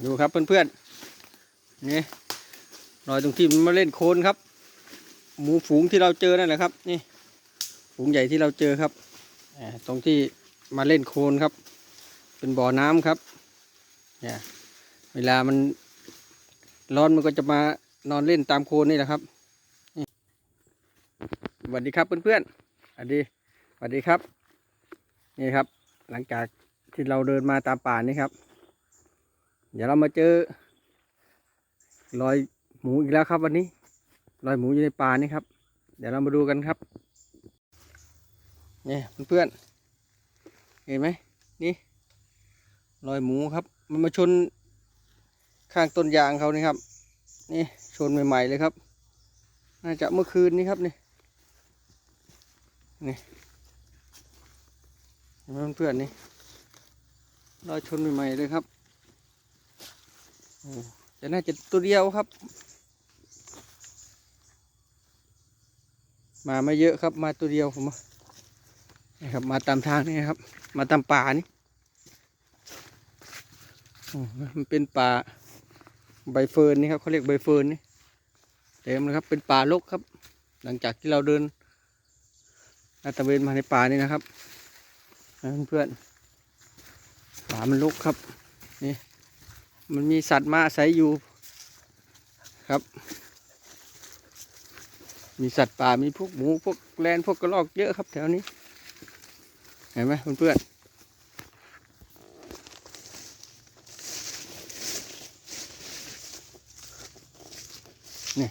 ดูครับเพื่อนๆนี่รอยตรงที่มันมาเล่นโคลนครับ หมูฝูงที่เราเจอนั่นแหละครับนี่ฝูงใหญ่ที่เราเจอครับตรงที่มาเล่นโคลนครับ เป็นบ่อน้ำครับเนี่ยเวลามันร้อนมันก็จะมานอนเล่นตามโคลนนี่แหละครับสวัสดีครับเพื่อนๆสวัสดีสวัสดีครับ นี่ครับ หลังจากที่เราเดินมาตามป่านี่ครับ เดี๋ยวเรามาเจอรอยหมูอีกแล้วครับวันนี้รอยหมูอยู่ในป่านี่ครับ เดี๋ยวเรามาดูกันครับนี่เพื่อนเห็นไหมนี่รอยหมูครับ มันมาชนข้างต้นยางเขานี่ครับ นี่ชนใหม่ๆเลยครับ น่าจะเมื่อคืนนี้ครับนี่นี่เห็นไหมเพื่อนนี่รอยชนใหม่ๆเลยครับ โอ้แต่น่าจะตัวเดียวครับ มาไม่เยอะครับ มาตัวเดียวผมนี่ครับ มาตามทางนี่ครับ มาตามป่านี้มันเป็นป่าใบเฟิร์นนี่ครับเขาเรียกใบเฟิร์นนี่เต็มเลยครับ เป็นป่ารกครับ หลังจากที่เราเดินลาดตะเวนมาในป่านี่นะครับนเพื่อนๆป่ามันรกครับ นี่ มันมีสัตว์มาอาศัยอยู่ครับ มีสัตว์ป่ามีพวกหมูพวกแลนพวกกระรอกเยอะครับแถวนี้ เห็นไหมเพื่อนๆนี่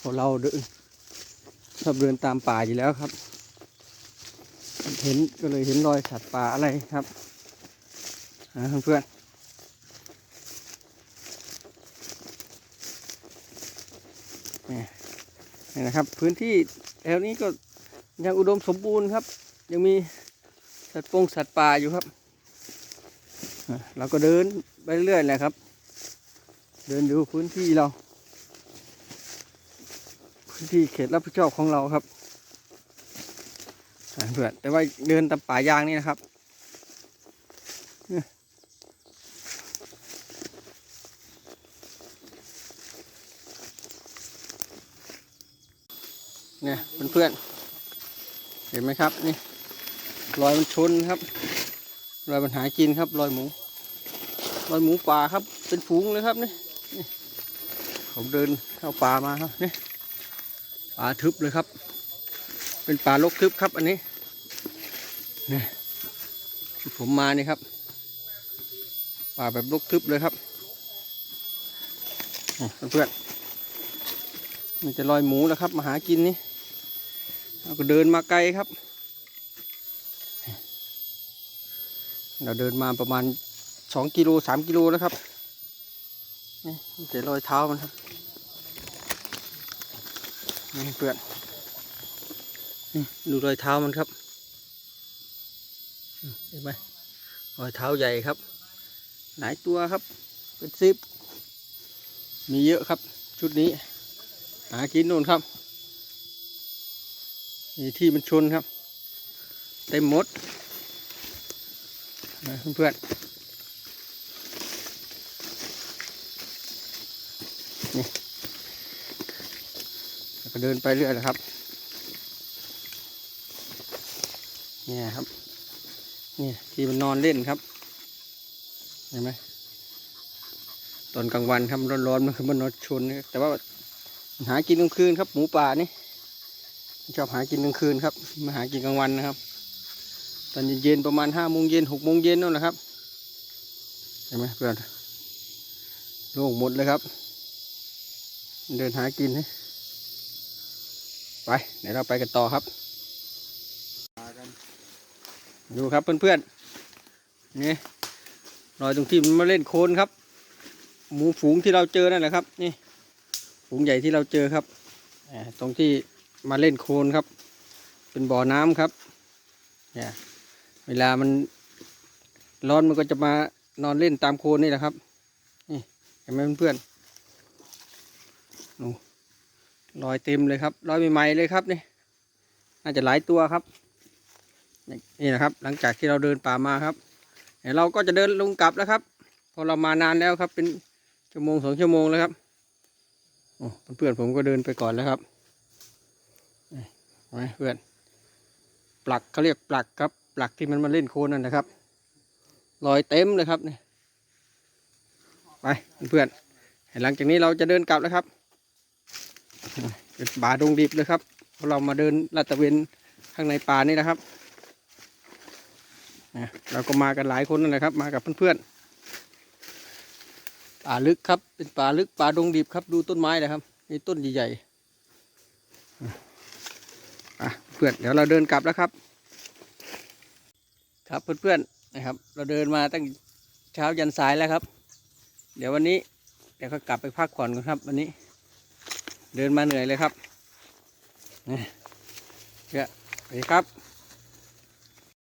พวกเราเดินชอบเดินตามป่าอยู่แล้วครับ เห็นก็เลยเห็นรอยสัตว์ป่าอะไรครับเพื่อนๆ นี่นะครับ พื้นที่แถวนี้ก็ยังอุดมสมบูรณ์ครับ ยังมีสัตว์ปงสัตว์ป่าอยู่ครับ เราก็เดินไปเรื่อยๆแหละครับ เดินดูพื้นที่เรา พื้นที่เขตรับผิดชอบของเราครับเพื่อนแต่ว่าเดินตามป่ายางนี่นะครับ เนี่ยเนี่ยเพื่อนๆเห็นไหมครับนี่รอยมันชนครับรอยมันหากินครับรอยหมูรอยหมูป่าครับ เป็นฝูงเลยครับนี่นผมเดินเข้าป่ามาครับนี่ป่าทึบเลยครับ เป็นป่ารกทึบครับอันนี้นี่ที่ผมมานี่ครับ ป่าแบบรกทึบเลยครับเพื่อนๆมันจะรอยหมูแล้วครับ มาหากินนี่ เราก็เดินมาไกลครับ เราเดินมาประมาณสองกิโลสามกิโลแล้วครับนี่เจรอยเท้ามันครับนี่เพื่อนนี่ดูรอยเท้ามันครับเห็นไหมรอยเท้าใหญ่ครับ หลายตัวครับ เป็นซิปมีเยอะครับ ชุดนี้ หากินนู่นครับ นี่ที่มันชนครับ เต็มหมดเพื่อนๆนี่ก็เดินไปเรื่อยนะครับ เนี่ยครับ เนี่ยที่มันนอนเล่นครับ เห็นไหมตอนกลางวันครับร้อนๆมันคือมันนอนชน แต่ว่าหากินกลางคืนครับ หมูป่านี่ ชอบหากินกลางคืนครับ มาหากินกลางวันนะครับ ตอนเย็นๆประมาณห้าโมงเย็นหกโมงเย็นนั่นแหละครับเห็นไหมเพื่อนโล่งหมดเลยครับ เดินหากินไปเดี๋ยวเราไปกันต่อครับดูครับเพื่อนๆนี่รอยตรงที่มันมาเล่นโคลนครับ หมูฝูงที่เราเจอนั่นแหละครับ นี่ฝูงใหญ่ที่เราเจอครับตรงที่ มาเล่นโคลนครับ เป็นบ่อน้ำครับเนี่ยเวลามันร้อนมันก็จะมานอนเล่นตามโคลนนี่แหละครับ นี่เห็นไหมเพื่อนๆนู่นรอยเต็มเลยครับรอยใหม่ๆเลยครับนี่น่าจะหลายตัวครับ นี่นะครับ หลังจากที่เราเดินป่ามาครับเดี๋ยวเราก็จะเดินลงกลับแล้วครับพราะเรามานานแล้วครับ เป็นชั่วโมงสองชั่วโมงแล้วครับโอ้เพื่อนๆผมก็เดินไปก่อนแล้วครับ ไว้เพื่อน ปลักเขาเรียกปลักครับ ปลักที่มันมาเล่นโคลนนั่นนะครับรอยเต็มเลยครับนี่ไปเพื่อนหลังจากนี้เราจะเดินกลับแล้วครับเป็นป่าดงดิบเลยครับเรามาเดินลาดตะเวนข้างในป่านี่นะครับเราก็มากันหลายคนนั่นแหละครับ มากับเพื่อนๆป่าลึกครับ เป็นป่าลึกป่าดงดิบครับ ดูต้นไม้นะครับมีต้นใหญ่ๆ พื่อนเดี๋ยวเราเดินกลับแล้วครับ ครับเพื่อนๆนะครับ เราเดินมาตั้งเช้ายันสายแล้วครับ เดี๋ยววันนี้เดี๋ยวก็กลับไปพักผ่อนกันครับ วันนี้ เดินมาเหนื่อยเลยครับนี่เดี๋ยวสวัสดีครับ